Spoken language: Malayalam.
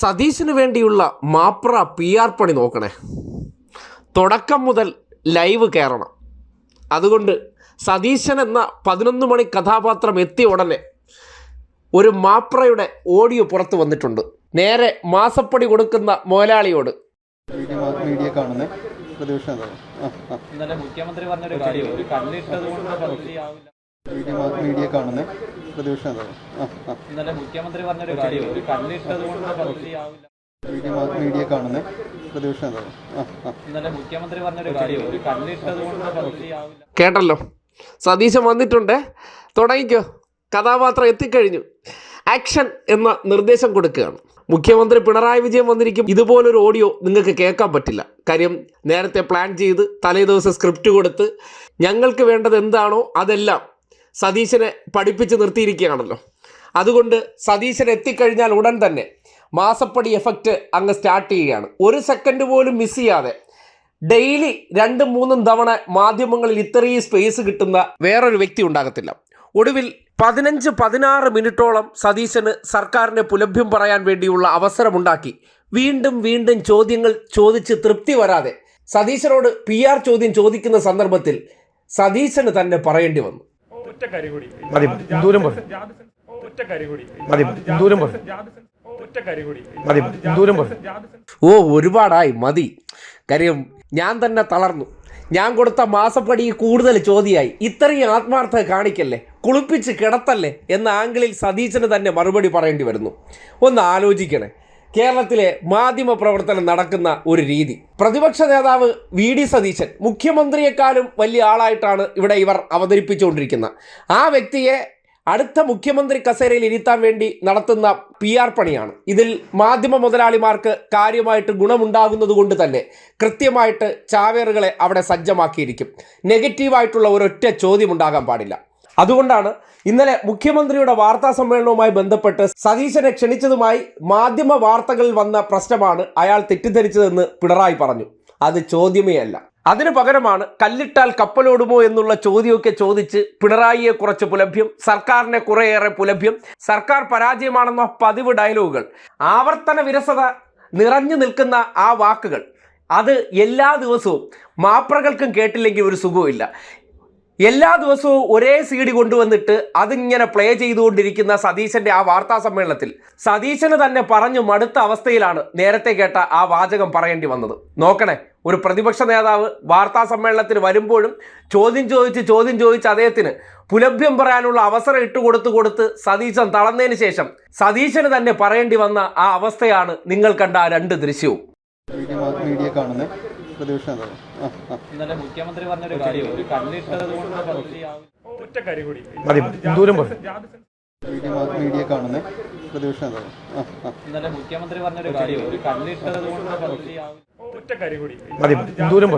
സതീശിന് വേണ്ടിയുള്ള മാപ്ര പി ആർ പണി നോക്കണേ. തുടക്കം മുതൽ ലൈവ് കയറണം. അതുകൊണ്ട് സതീശൻ എന്ന പതിനൊന്ന് മണി കഥാപാത്രം എത്തിയ ഉടനെ ഒരു മാപ്രയുടെ ഓഡിയോ പുറത്തു വന്നിട്ടുണ്ട്. നേരെ മാസപ്പടി കൊടുക്കുന്ന മുതലാളിയോട്. മീഡിയ കാണുന്ന. പ്രതിപക്ഷ ഇന്നലെ മുഖ്യമന്ത്രി പറഞ്ഞൊരു കാര്യം ഒരു കല്ലിട്ടത് കൊണ്ട് മീഡിയ മീഡിയ കാണുന്ന. പ്രതിപക്ഷ മുഖ്യമന്ത്രി പറഞ്ഞൊരു കാര്യം ഒരു കല്ലിട്ടത് കൊണ്ട് പകുതിയാവില്ല മീഡിയ മീഡിയ കാണുന്ന. പ്രതിപക്ഷ മുഖ്യമന്ത്രി പറഞ്ഞൊരു കാര്യം ഒരു കല്ലിട്ടത് കൊണ്ട് ആവില്ല കേട്ടല്ലോ. സതീശൻ വന്നിട്ടുണ്ട്. തുടങ്ങിക്കോ. കഥാപാത്രം എത്തിക്കഴിഞ്ഞു. ആക്ഷൻ എന്ന നിർദ്ദേശം കൊടുക്കുകയാണ്. മുഖ്യമന്ത്രി പിണറായി വിജയൻ വന്നിരിക്കും. ഇതുപോലൊരു ഓഡിയോ നിങ്ങൾക്ക് കേൾക്കാൻ പറ്റില്ല. കാര്യം നേരത്തെ പ്ലാൻ ചെയ്ത് തലേ ദിവസം സ്ക്രിപ്റ്റ് കൊടുത്ത് ഞങ്ങൾക്ക് വേണ്ടത് എന്താണോ അതെല്ലാം സതീശനെ പഠിപ്പിച്ച് നിർത്തിയിരിക്കുകയാണല്ലോ. അതുകൊണ്ട് സതീശൻ എത്തിക്കഴിഞ്ഞാൽ ഉടൻ തന്നെ മാസപ്പടി എഫക്റ്റ് അങ്ങ് സ്റ്റാർട്ട് ചെയ്യുകയാണ്. ഒരു സെക്കൻഡ് പോലും മിസ് ചെയ്യാതെ ഡെയിലി രണ്ടും മൂന്നും തവണ മാധ്യമങ്ങളിൽ ഇത്രയും സ്പേസ് കിട്ടുന്ന വേറൊരു വ്യക്തി ഉണ്ടാകത്തില്ല. ഒടുവിൽ പതിനഞ്ച് പതിനാറ് മിനിറ്റോളം സതീശന് സർക്കാരിനെ പുലഭ്യം പറയാൻ വേണ്ടിയുള്ള അവസരമുണ്ടാക്കി വീണ്ടും വീണ്ടും ചോദ്യങ്ങൾ ചോദിച്ച് തൃപ്തി വരാതെ സതീശനോട് പി ചോദ്യം ചോദിക്കുന്ന സന്ദർഭത്തിൽ സതീശന് തന്നെ പറയേണ്ടി വന്നു. മതി, ദൂരം പറ. മതി, ദൂരം പറ. മതി, ദൂരം പറ. ഓ ഒരുപാടായി. മതി. കാര്യം ഞാൻ തന്നെ തളർന്നു. ഞാൻ കൊടുത്ത മാസപ്പടി കൂടുതൽ ചോദ്യമായി ഇത്രയും ആത്മാർത്ഥത കാണിക്കല്ലേ? കുളിപ്പിച്ച് കിടത്തല്ലേ? എന്ന ആംഗിളിൽ സതീശന് തന്നെ മറുപടി പറയേണ്ടി വരുന്നു. ഒന്ന് ആലോചിക്കണേ. കേരളത്തിലെ മാധ്യമ പ്രവർത്തനം നടക്കുന്ന ഒരു രീതി. പ്രതിപക്ഷ നേതാവ് വി ഡി സതീശൻ മുഖ്യമന്ത്രിയെക്കാളും വലിയ ആളായിട്ടാണ് ഇവിടെ ഇവർ അവതരിപ്പിച്ചുകൊണ്ടിരിക്കുന്നത്. ആ വ്യക്തിയെ അടുത്ത മുഖ്യമന്ത്രി കസേരയിൽ ഇരുത്താൻ വേണ്ടി നടത്തുന്ന പി ആർ പണിയാണ്. ഇതിൽ മാധ്യമ മുതലാളിമാർക്ക് കാര്യമായിട്ട് ഗുണമുണ്ടാകുന്നത് കൊണ്ട് തന്നെ കൃത്യമായിട്ട് ചാവേറുകളെ അവിടെ സജ്ജമാക്കിയിരിക്കും. നെഗറ്റീവായിട്ടുള്ള ഒരൊറ്റ ചോദ്യം ഉണ്ടാകാൻ പാടില്ല. അതുകൊണ്ടാണ് ഇന്നലെ മുഖ്യമന്ത്രിയുടെ വാർത്താ സമ്മേളനവുമായി ബന്ധപ്പെട്ട് സതീശനെ ക്ഷണിച്ചതുമായി മാധ്യമ വാർത്തകളിൽ വന്ന പ്രശ്നമാണ് അയാൾ തെറ്റിദ്ധരിച്ചതെന്ന് പിണറായി പറഞ്ഞു. അത് ചോദ്യമേ അല്ല അതിനു പകരമാണ് കല്ലിട്ടാൽ കപ്പലോടുമോ എന്നുള്ള ചോദ്യമൊക്കെ ചോദിച്ച് പിണറായിയെ കുറച്ച് പുലഭ്യം സർക്കാരിനെ കുറേയേറെ പുലഭ്യം സർക്കാർ പരാജയമാണെന്ന പതിവ് ഡയലോഗുകൾ ആവർത്തന വിരസത നിറഞ്ഞു നിൽക്കുന്ന ആ വാക്കുകൾ. അത് എല്ലാ ദിവസവും മാപ്രകൾക്കും കേട്ടില്ലെങ്കിൽ ഒരു സുഖവുമില്ല. എല്ലാ ദിവസവും ഒരേ സി ഡി കൊണ്ടുവന്നിട്ട് അതിങ്ങനെ പ്ലേ ചെയ്തുകൊണ്ടിരിക്കുന്ന സതീശന്റെ ആ വാർത്താ സമ്മേളനത്തിൽ. സതീശന് തന്നെ പറഞ്ഞു മടുത്ത അവസ്ഥയിലാണ് നേരത്തെ കേട്ട ആ വാചകം പറയേണ്ടി വന്നത്. നോക്കണേ ഒരു പ്രതിപക്ഷ നേതാവ് വാർത്താ സമ്മേളനത്തിൽ വരുമ്പോഴും ചോദ്യം ചോദിച്ച് ചോദ്യം ചോദിച്ച് അദ്ദേഹത്തിന് പുലഭ്യം പറയാനുള്ള അവസരം ഇട്ടുകൊടുത്ത് കൊടുത്ത് സതീശൻ തളർന്നതിന് ശേഷം സതീശന് തന്നെ പറയേണ്ടി വന്ന ആ അവസ്ഥയാണ് നിങ്ങൾ കണ്ട ആ രണ്ട് ദൃശ്യവും. പ്രതിപക്ഷ ഇന്നലെ മുഖ്യമന്ത്രി പറഞ്ഞൊരു കാര്യം ഒരു കല്ലിട്ടത് കൊണ്ട് പകുതിയാവില്ല ഒറ്റ കാര്യം കൂടി. മതി, ദൂരം പറ. മീഡിയ കാണുന്ന പ്രതിപക്ഷ ആ ഇന്നലെ മുഖ്യമന്ത്രി പറഞ്ഞൊരു കാര്യം ഒരു കല്ലിട്ടത് ഒറ്റ കാര്യം കൂടി. ദൂരം